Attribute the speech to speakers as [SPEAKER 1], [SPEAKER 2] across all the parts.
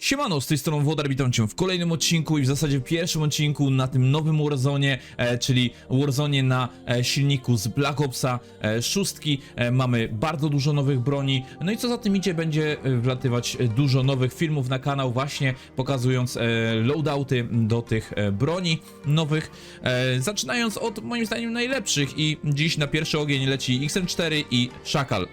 [SPEAKER 1] Siemano, z tej strony Wodar, witam cię w kolejnym odcinku i w zasadzie w pierwszym odcinku na tym nowym Warzone, e, czyli Warzone na e, silniku z Black Opsa e, 6. E, mamy bardzo dużo nowych broni, no i co za tym idzie, będzie e, wlatywać e, dużo nowych filmów na kanał właśnie pokazując e, loadouty do tych e, broni nowych, e, zaczynając od moim zdaniem najlepszych. I dziś na pierwszy ogień leci XM4 i Szakal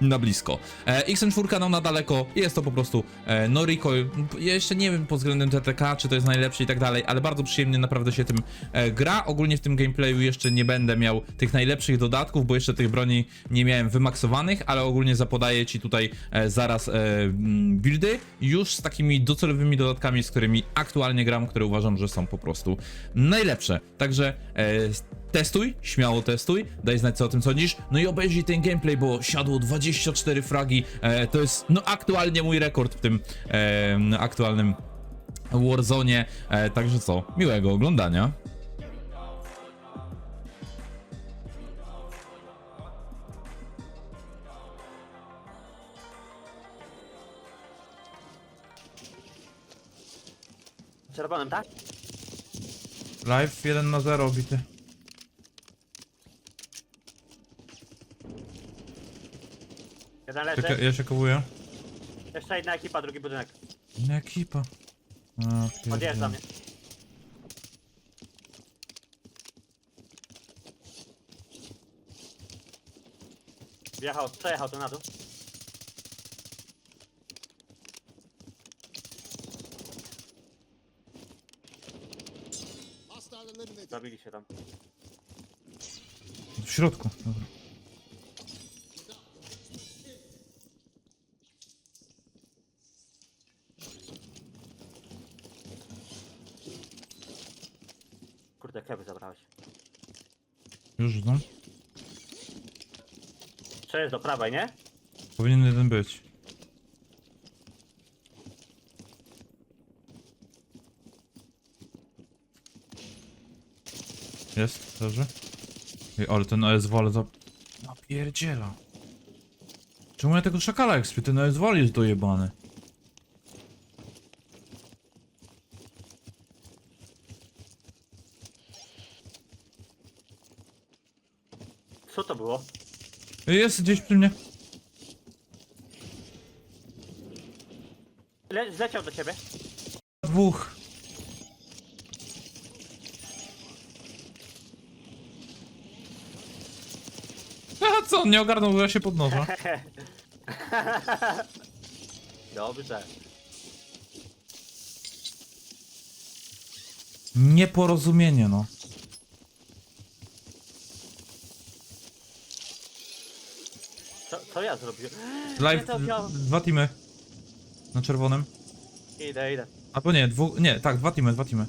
[SPEAKER 1] na blisko. E, XM4 nam na daleko, jest to po prostu e, no recoil. Ja jeszcze nie wiem pod względem TTK, czy to jest najlepsze i tak dalej, ale bardzo przyjemnie naprawdę się tym e, gra. Ogólnie w tym gameplayu jeszcze nie będę miał tych najlepszych dodatków, bo jeszcze tych broni nie miałem wymaksowanych, ale ogólnie zapodaję ci tutaj e, zaraz e, mm, buildy już z takimi docelowymi dodatkami, z którymi aktualnie gram, które uważam, że są po prostu najlepsze. Także e, testuj, śmiało testuj, daj znać co o tym sądzisz, no i obejrzyj ten gameplay, bo siadło 24 fragi, e, to jest no aktualnie mój rekord w tym e, aktualnym Warzone, e, także co, miłego oglądania.
[SPEAKER 2] Czerwonym, tak?
[SPEAKER 1] Live 1 na 0 bity.
[SPEAKER 2] Jeden leży.
[SPEAKER 1] ja się kołuję.
[SPEAKER 2] Jeszcze jedna ekipa, drugi budynek.
[SPEAKER 1] Ekipa. A,
[SPEAKER 2] Odjeżdża mnie. Wjechał, przejechał tu na dół. Zabili się tam.
[SPEAKER 1] W środku. Dobra.
[SPEAKER 2] Keby zabrałeś.
[SPEAKER 1] Już rzucam.
[SPEAKER 2] Przejeżdż do prawej, nie?
[SPEAKER 1] Powinien jeden być. Jest, leży. Ej, ale ten ASW, ale za... Napierdziela. Czemu ja tego szakala ekspię? Ten ASW jest dojebany.
[SPEAKER 2] Co to było?
[SPEAKER 1] Jest gdzieś przy mnie.
[SPEAKER 2] Le zleciał do ciebie.
[SPEAKER 1] Dwóch. A co, on nie ogarnął, że ja się podnoszę.
[SPEAKER 2] Dobrze.
[SPEAKER 1] Nieporozumienie, no.
[SPEAKER 2] Co, co ja zrobiłem?
[SPEAKER 1] Live,
[SPEAKER 2] Nie
[SPEAKER 1] dwa teamy. Na czerwonym.
[SPEAKER 2] Idę, idę.
[SPEAKER 1] Albo nie, dwóch, nie, tak, dwa teamy, dwa teamy.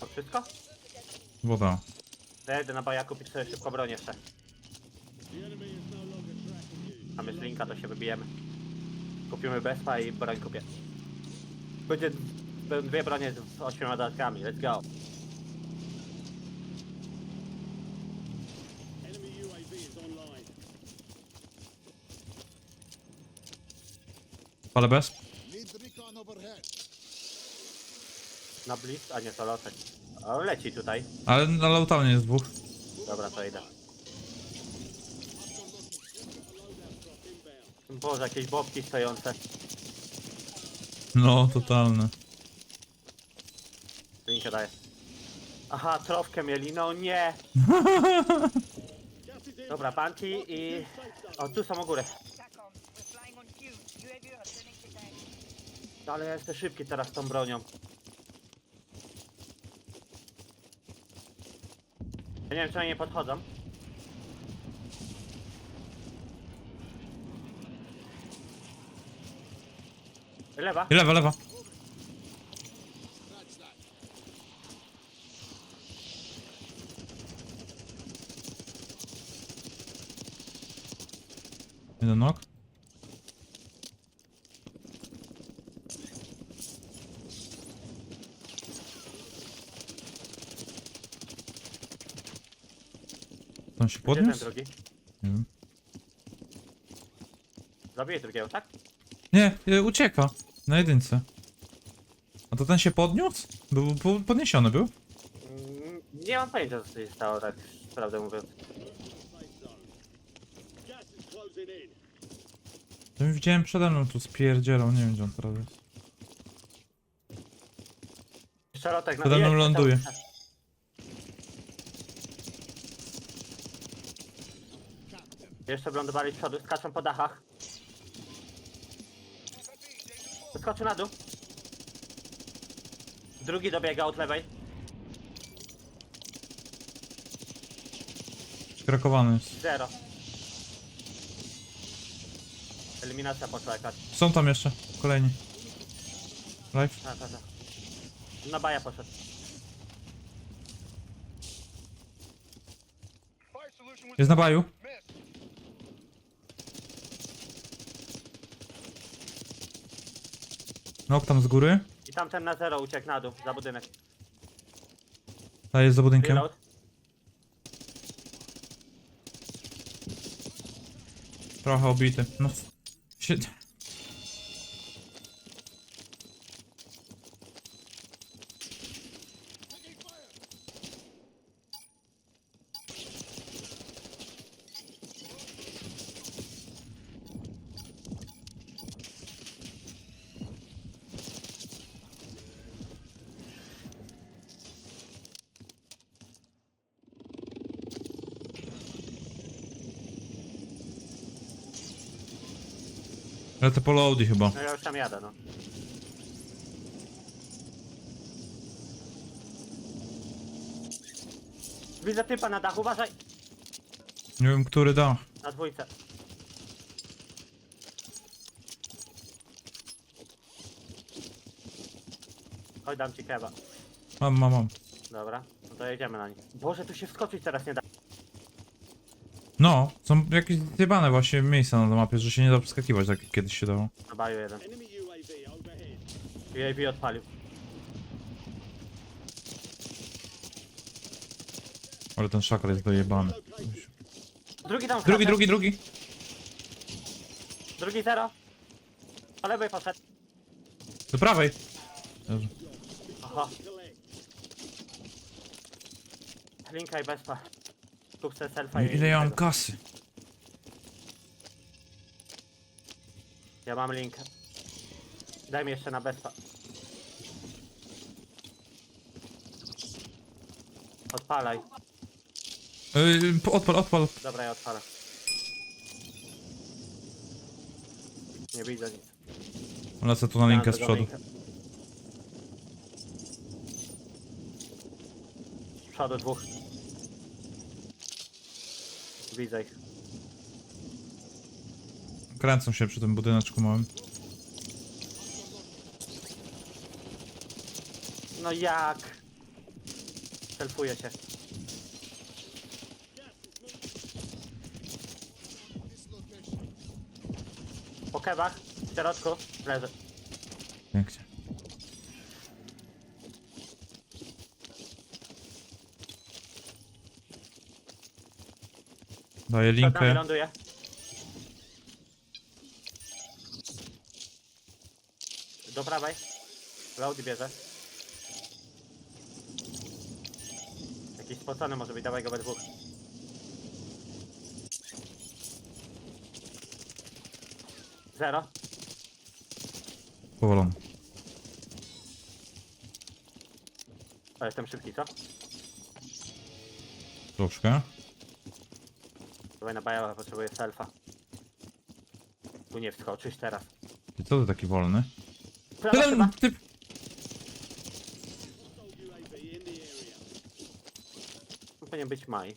[SPEAKER 2] To wszystko?
[SPEAKER 1] Woda.
[SPEAKER 2] Ja jedę na baja kupić sobie szybko broń jeszcze. Mamy z linka, to się wybijemy. Kupimy Bespa i broń kupię. Będzie będą dwie bronie z ośmioma dodatkami, let's go.
[SPEAKER 1] Ale bez?
[SPEAKER 3] Need recon overhead.
[SPEAKER 2] Na blitz, a nie to lotek. O, leci tutaj.
[SPEAKER 1] Ale na lautownie jest dwóch.
[SPEAKER 2] Dobra, to idę. Boże, jakieś bobki stojące.
[SPEAKER 1] No, totalne.
[SPEAKER 2] Linkę daję. Aha, trofkę mieli, no nie! Dobra, banki i... O, tu są u góry.
[SPEAKER 4] Tank.
[SPEAKER 2] Ale ja jestem szybki teraz z tą bronią. Ja nie wiem, czy oni nie podchodzą. Lewa.
[SPEAKER 1] Lewa, lewa. Jeden nok. On się
[SPEAKER 2] Gdzie ten drugi?
[SPEAKER 1] Nie wiem.
[SPEAKER 2] Zabiję drugiego, tak?
[SPEAKER 1] Nie, y, ucieka. Na jedynce. A to ten się podniósł? Był, był podniesiony był?
[SPEAKER 2] Mm, Nie mam pojęcia co się stało, tak prawdę mówiąc.
[SPEAKER 1] To mi widziałem przede mną tu spierdzielał, nie wiem gdzie on teraz jest.
[SPEAKER 2] Szalotek na
[SPEAKER 1] Przede mną ląduje.
[SPEAKER 2] Jeszcze lądowali z przodu, skaczą po dachach. Skoczył na dół. Drugi dobiega od lewej.
[SPEAKER 1] Skrakowany jest.
[SPEAKER 2] Zero. Eliminacja poszła jakaś.
[SPEAKER 1] Są tam jeszcze. Kolejni. Live.
[SPEAKER 2] A, ta, ta. Na baja poszedł.
[SPEAKER 1] Jest na baju. No, tam z góry.
[SPEAKER 2] I tamten na zero uciekł na dół, za budynek.
[SPEAKER 1] A jest za budynkiem.
[SPEAKER 2] Reload.
[SPEAKER 1] Trochę obity. No. Się... Lecę po loady chyba.
[SPEAKER 2] No ja już tam jadę, no. Widzę typa na dachu, uważaj!
[SPEAKER 1] Nie wiem, który da.
[SPEAKER 2] Na dwójce. Oj, dam ci keba.
[SPEAKER 1] Mam, mam, mam.
[SPEAKER 2] Dobra, no to jedziemy na nich. Boże, tu się wskoczyć teraz nie da.
[SPEAKER 1] No, są jakieś zjebane właśnie miejsca na mapie, że się nie da przeskakiwać tak jak kiedyś się dało.
[SPEAKER 2] Na baju jeden. UAV odpalił.
[SPEAKER 1] Ale ten szakal jest dojebany.
[SPEAKER 2] Drugi tam
[SPEAKER 1] Drugi, drugi, drugi.
[SPEAKER 2] Drugi zero. Po lewej poszedł.
[SPEAKER 1] Do prawej. Dobrze.
[SPEAKER 2] Aha. Linka i bezpa. Kupce selfa i...
[SPEAKER 1] Ile ja mam kasy?
[SPEAKER 2] Ja mam linkę. Daj mi jeszcze na bezpa. Odpalaj.
[SPEAKER 1] Yy, odpal, odpal.
[SPEAKER 2] Dobra, ja odpalę. Nie widzę nic.
[SPEAKER 1] Lecę tu na linkę z przodu.
[SPEAKER 2] Z przodu dwóch. Widzę ich.
[SPEAKER 1] Kręcą się przy tym budyneczku małym.
[SPEAKER 2] No jak? Selfuje się. Po kebach, w środku, leży.
[SPEAKER 1] Pięknie. Daję
[SPEAKER 2] Przed nami
[SPEAKER 1] linkę.
[SPEAKER 2] ląduje. Do prawej. Load bierze. Jakiś spocony może być, dawaj go we dwóch. Zero.
[SPEAKER 1] Powolony.
[SPEAKER 2] O, jestem szybki, co?
[SPEAKER 1] Troszkę.
[SPEAKER 2] Dawaj na bajowa, potrzebuję selfa. Tu nie wskoczysz teraz.
[SPEAKER 1] I co ty taki wolny?
[SPEAKER 2] Prawa chyba.
[SPEAKER 1] Typ.
[SPEAKER 2] Tu powinien być maj.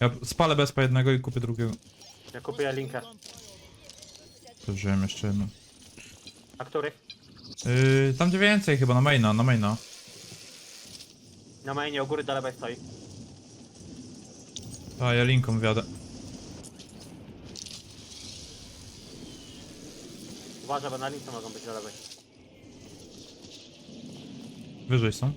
[SPEAKER 1] Ja spalę bezpa jednego i kupię drugiego.
[SPEAKER 2] Ja kupuję linkę.
[SPEAKER 1] To wziąłem jeszcze jedną.
[SPEAKER 2] A których?
[SPEAKER 1] Yy, tam gdzie więcej chyba, na maina, na maina.
[SPEAKER 2] Na mainie u góry do lewej stoi.
[SPEAKER 1] A ja linką wiadę.
[SPEAKER 2] Uważaj, bo na lince mogą być do lewej.
[SPEAKER 1] Wyżej są.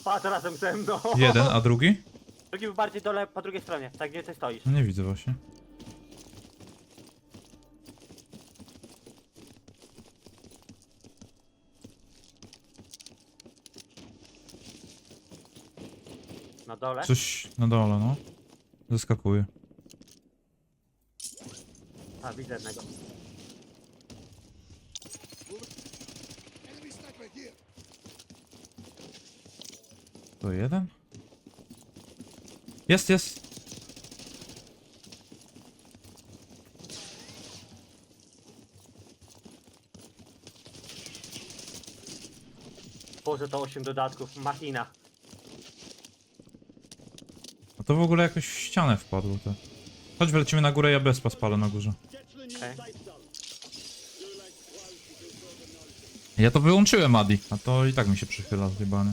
[SPEAKER 2] Spadł razem ze mną.
[SPEAKER 1] Jeden, a drugi?
[SPEAKER 2] Drugi był bardziej dole, po drugiej stronie, tak gdzie ty stoisz.
[SPEAKER 1] No nie widzę właśnie.
[SPEAKER 2] Na dole.
[SPEAKER 1] Coś na dole, no. Zaskakuje.
[SPEAKER 2] A, widzę jednego.
[SPEAKER 1] To jeden? Jest, jest.
[SPEAKER 2] Boże, to 8 dodatków. Machina.
[SPEAKER 1] To w ogóle jakoś w ścianę wpadło to. Chodź wlecimy na górę, ja bezpa spalę na górze.
[SPEAKER 2] Okej.
[SPEAKER 1] Ja to wyłączyłem, Adi. A to i tak mi się przychyla zjebany.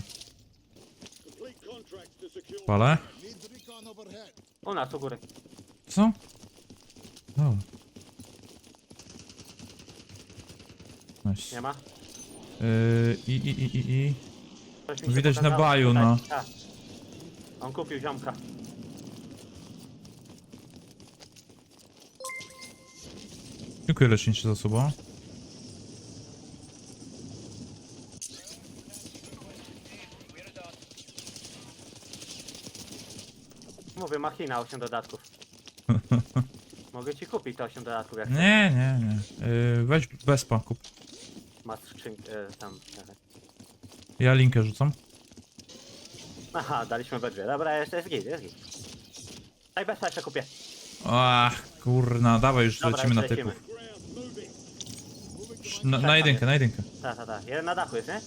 [SPEAKER 1] Palę?
[SPEAKER 2] U nas, u góry.
[SPEAKER 1] Co? O. Nice.
[SPEAKER 2] Nie ma?
[SPEAKER 1] Yy, i, i, i, i, i.
[SPEAKER 2] Coś mi się
[SPEAKER 1] Widać na
[SPEAKER 2] pokazało
[SPEAKER 1] baju, no.
[SPEAKER 2] Tak. On kupił ziomka.
[SPEAKER 1] Dziękuję leczniczy za suba.
[SPEAKER 2] Mówię, machina 8 dodatków. Mogę ci kupić te 8 dodatków, jak
[SPEAKER 1] Nie, nie, nie. Yy, weź bezpa, kup.
[SPEAKER 2] masz skrzynkę e, tam.
[SPEAKER 1] Ja linkę rzucam.
[SPEAKER 2] Aha, daliśmy we dwie. Dobra, jest, jest git, jest git. Daj bez jeszcze kupię.
[SPEAKER 1] Ach, kurna, dawaj już
[SPEAKER 2] Dobra,
[SPEAKER 1] lecimy na
[SPEAKER 2] już lecimy.
[SPEAKER 1] Na, na jedynkę, na jedynkę.
[SPEAKER 2] Tak, tak, tak. Jeden na dachu jest, nie?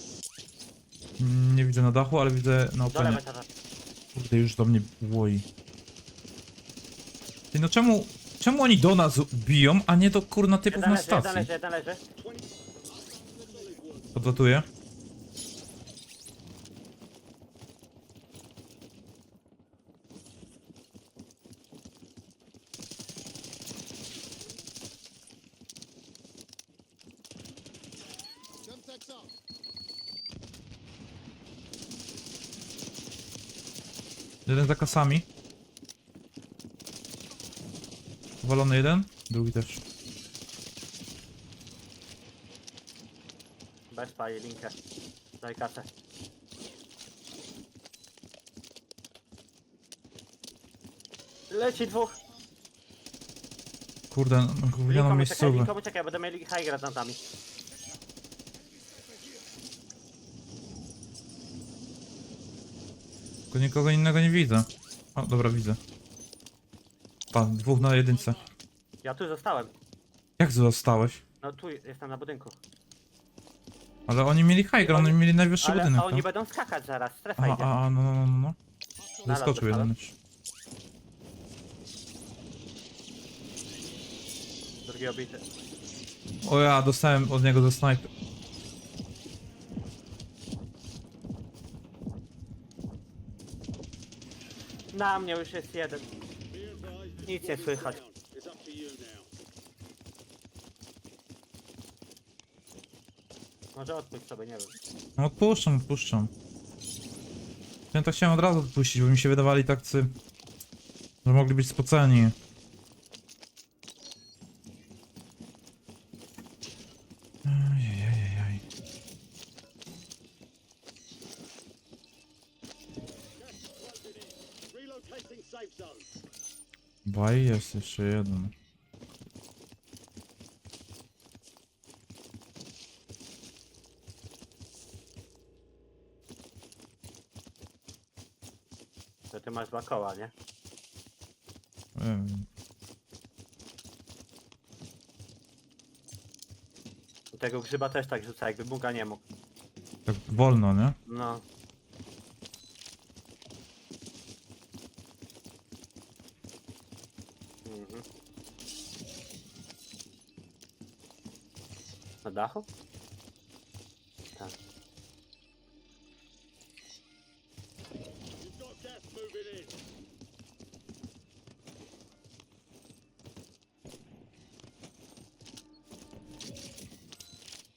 [SPEAKER 1] Mm, Nie widzę na dachu, ale widzę na
[SPEAKER 2] Do
[SPEAKER 1] openie.
[SPEAKER 2] lewej, tak, tak.
[SPEAKER 1] Kurde, już do mnie łoi. Ty, no czemu, czemu oni do nas biją, a nie do kurna typów
[SPEAKER 2] Jeden
[SPEAKER 1] na
[SPEAKER 2] leży, jeden
[SPEAKER 1] stacji?
[SPEAKER 2] leży, jeden leży.
[SPEAKER 1] Podlatuję. Jeden za kasami. Walony jeden, drugi też.
[SPEAKER 2] Bez i linkę. Daj kasę. Leci dwóch.
[SPEAKER 1] Kurde, no, gównianą
[SPEAKER 2] czekaj,
[SPEAKER 1] miejscówę.
[SPEAKER 2] linkomu czekaj, będę mieli high granatami.
[SPEAKER 1] Tylko nikogo innego nie widzę. O, dobra, widzę. Pa, dwóch na jedynce.
[SPEAKER 2] Ja tu zostałem.
[SPEAKER 1] Jak zostałeś?
[SPEAKER 2] No tu jestem na budynku.
[SPEAKER 1] Ale oni mieli high ground, oni mieli najwyższy
[SPEAKER 2] Ale
[SPEAKER 1] budynek,
[SPEAKER 2] oni
[SPEAKER 1] tak?
[SPEAKER 2] będą skakać zaraz, strefa
[SPEAKER 1] Aha,
[SPEAKER 2] idzie.
[SPEAKER 1] a, a, no, no, no, no.
[SPEAKER 2] Na
[SPEAKER 1] Zaskoczył jeden
[SPEAKER 2] dostałem.
[SPEAKER 1] już.
[SPEAKER 2] Drugi obity.
[SPEAKER 1] O ja, dostałem od niego ze snajpy.
[SPEAKER 2] Na mnie już jest jeden. Nic nie słychać. Może odpuść sobie, nie wiem.
[SPEAKER 1] No odpuszczam, odpuszczam. Ja tak chciałem od razu odpuścić, bo mi się wydawali takcy, że mogli być spoceni. Baj jest jeszcze jeden.
[SPEAKER 2] To ty masz dwa koła, nie?
[SPEAKER 1] Em,
[SPEAKER 2] Tego grzyba też tak rzuca, jakby Buga nie mógł.
[SPEAKER 1] Tak wolno, nie?
[SPEAKER 2] No. Na dachu? Tak.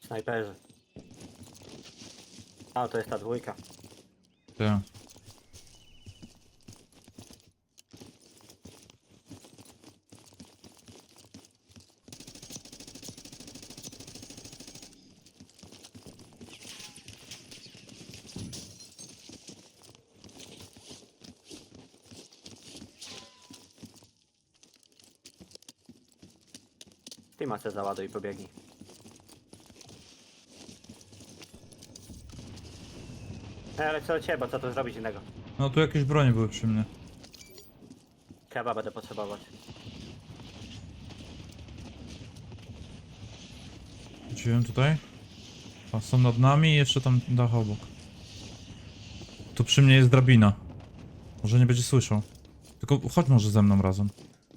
[SPEAKER 2] Snajperzy. A, to jest ta dwójka.
[SPEAKER 1] Tak.
[SPEAKER 2] Ty macie załaduj i pobiegnij. Ej, ale co do ciebie, bo co tu zrobić innego?
[SPEAKER 1] No tu jakieś bronie były przy mnie.
[SPEAKER 2] Keba będę potrzebować.
[SPEAKER 1] Wróciłem tutaj. A są nad nami i jeszcze tam dach obok. Tu przy mnie jest drabina. Może nie będzie słyszał. Tylko chodź może ze mną razem.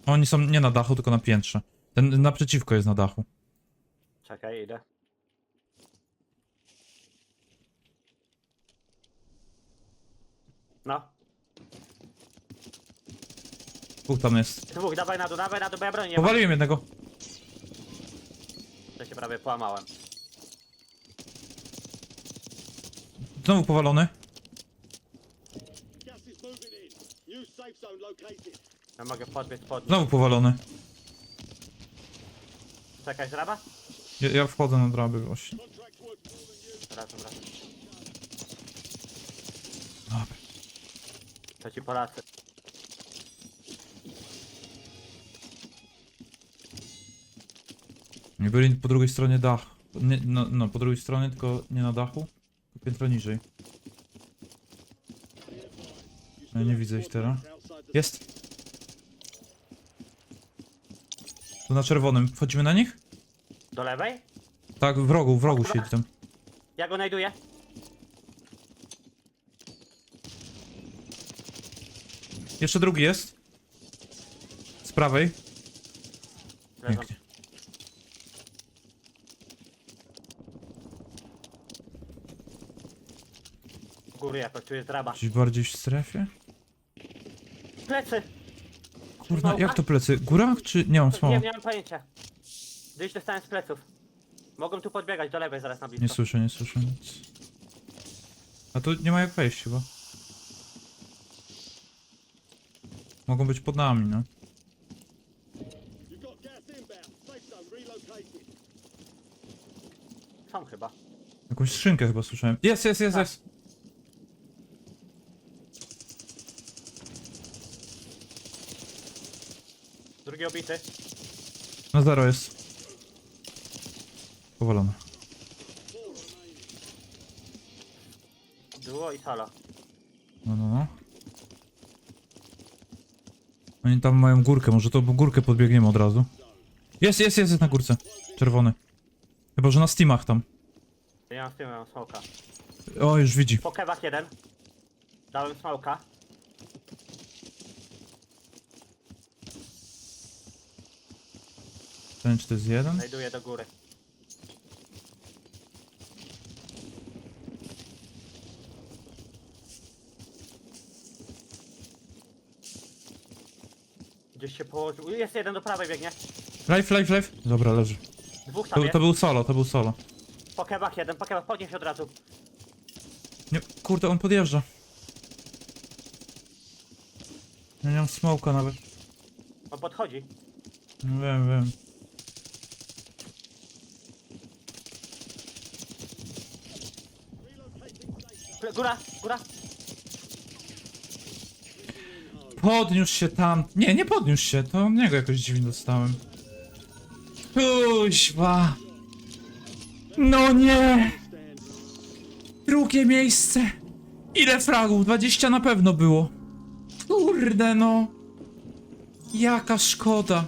[SPEAKER 1] Oni są nie na dachu, tylko na piętrze. Ten naprzeciwko jest na dachu.
[SPEAKER 2] Czekaj, idę. No,
[SPEAKER 1] Dwóch tam jest.
[SPEAKER 2] dwóch, dawaj na dół, dawaj na dół, bo ja broni nie mam.
[SPEAKER 1] Powaliłem jednego.
[SPEAKER 2] To się prawie połamałem.
[SPEAKER 1] Znowu powalony.
[SPEAKER 3] Gas is moving in. New safe zone located.
[SPEAKER 2] Ja mogę podbiec pod nim.
[SPEAKER 1] Znowu powalony.
[SPEAKER 2] Czekaj, zraba?
[SPEAKER 1] Ja, ja wchodzę na draby właśnie.
[SPEAKER 2] Raz, raz.
[SPEAKER 1] Dobra.
[SPEAKER 2] To ci Polacy.
[SPEAKER 1] Nie byli po drugiej stronie dach. Nie, no, no, po drugiej stronie, tylko nie na dachu. Tylko piętro niżej. No, nie widzę ich teraz. Jest. Tu na czerwonym. Wchodzimy na nich?
[SPEAKER 2] Do lewej?
[SPEAKER 1] Tak, w rogu, w rogu siedzi tam.
[SPEAKER 2] Ja go znajduję.
[SPEAKER 1] Jeszcze drugi jest. Z prawej.
[SPEAKER 2] Leżą.
[SPEAKER 1] Pięknie.
[SPEAKER 2] U góry jakoś, tu jest draba.
[SPEAKER 1] Gdzieś bardziej w strefie?
[SPEAKER 2] Plecy!
[SPEAKER 1] Kurna, jak to plecy? Góra czy... Nie mam
[SPEAKER 2] Nie,
[SPEAKER 1] smoła.
[SPEAKER 2] nie mam pojęcia. Gdzieś dostałem z pleców. Mogą tu podbiegać do lewej zaraz na blisko.
[SPEAKER 1] Nie słyszę, nie słyszę nic. A tu nie ma jak wejść chyba. Mogą być pod nami, no.
[SPEAKER 3] You've got gas inbound. Safe zone relocated.
[SPEAKER 2] Są chyba.
[SPEAKER 1] Jakąś skrzynkę chyba słyszałem. Jest, jest, jest,
[SPEAKER 2] Tak.
[SPEAKER 1] jest.
[SPEAKER 2] Drugi obity.
[SPEAKER 1] Na zero jest. Powalony.
[SPEAKER 2] Duo i sala.
[SPEAKER 1] No, no, no. Oni tam mają górkę, może to górkę podbiegniemy od razu. Jest, jest, jest, jest na górce. Czerwony. Chyba, że na steamach tam.
[SPEAKER 2] Ja mam z tym, mam smoka.
[SPEAKER 1] O, już widzi.
[SPEAKER 2] Po kewach jeden. Dałem smoka.
[SPEAKER 1] Ten czy to jest jeden?
[SPEAKER 2] Znajduję do góry. Gdzieś się położył. Jest jeden do prawej biegnie.
[SPEAKER 1] Life, life, life. Dobra, leży.
[SPEAKER 2] Dwóch tam
[SPEAKER 1] To,
[SPEAKER 2] jest.
[SPEAKER 1] to był solo, to był solo.
[SPEAKER 2] Po kewach jeden, po kewach podnieś od razu.
[SPEAKER 1] Nie, kurde, on podjeżdża. Ja nie mam smoka nawet.
[SPEAKER 2] On podchodzi.
[SPEAKER 1] No wiem, wiem.
[SPEAKER 2] Góra, góra.
[SPEAKER 1] Podniósł się tam. Nie, nie podniósł się. To niego jakoś dziwnie dostałem. Kuźwa. No nie. Drugie miejsce. Ile fragów? 20 na pewno było. Kurde no. Jaka szkoda.